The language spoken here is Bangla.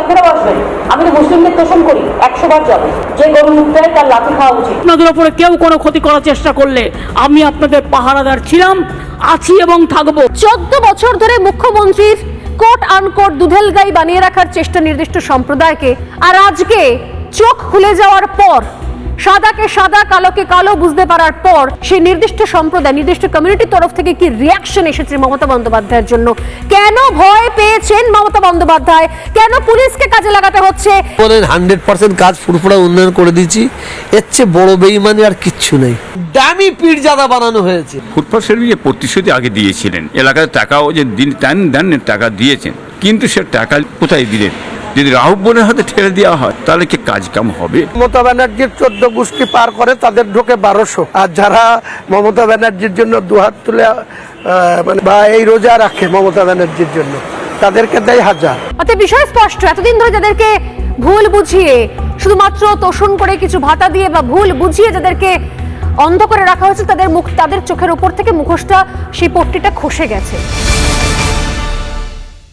আপনারা বসবেন আমি তো মুসলিমদের তোষণ করি একশো বার যাবে। যে গরু মুখ তার লাঠি খাওয়া উচিত। আপনাদের ওপরে কেউ কোনো ক্ষতি করার চেষ্টা করলে আমি আপনাদের পাহারাদার ছিলাম আছি এবং থাকব। চোদ্দ বছর ধরে মুখ্যমন্ত্রীর কোট আনকোট দুধেল গাই বানিয়ে রাখার চেষ্টা নির্দিষ্ট সম্প্রদায়কে আর আজকে চোখ খুলে যাওয়ার পর সাদাকে সাদা কালোকে কালো বুঝতে পারার পর সেই নির্দিষ্ট সম্প্রদায় নির্দিষ্ট কমিউনিটির তরফ থেকে কি রিয়াকশন এসেছে মমতা বন্দ্যোপাধ্যায়ের জন্য? কেন ভয় পেয়েছেন মমতা বন্দ্যোপাধ্যায়? কেন পুলিশকে কাজে লাগাতে হচ্ছে? বলেন হান্ড্রেড পার্সেন্ট কাজ ফুরফুরা উন্নয়ন করে দিচ্ছি এর চেয়ে বড় বেইমানি আর কিচ্ছু নেই। দামি পীরজাদা বানানো হয়েছে। ফুটপাথ সার্ভিসে প্রতিশ্রুতি আগে দিয়েছিলেন এলাকায় টাকাও যে দিন দেন দেন টাকা দিয়েছেন। কিন্তু সে টাকা কোথায় দিলেন? যদি রাহুল বোনের হাতে ঠেলে দেওয়া হয় তাহলে কি কাজ কাম হবে? মমতা ব্যানার্জির চোদ্দ গোষ্ঠী পার করে তাদের ঢোকে বারোশো। আর যারা মমতা ব্যানার্জির জন্য দুহাত তুলে আহ, মানে বা এই রোজা রাখে মমতা ব্যানার্জির জন্য তাদেরকে দেয় হাজার। অর্থাৎ বিষয় স্পষ্ট। এতদিন ধরে যাদেরকে ভুল বুঝিয়ে শুধুমাত্র তোষণ করে কিছু ভাতা দিয়ে বা ভুল বুঝিয়ে যাদেরকে অন্ধ করে রাখা হয়েছে তাদের মুখ তাদের চোখের উপর থেকে মুখোশটা সেই পট্টিটা খসে গেছে।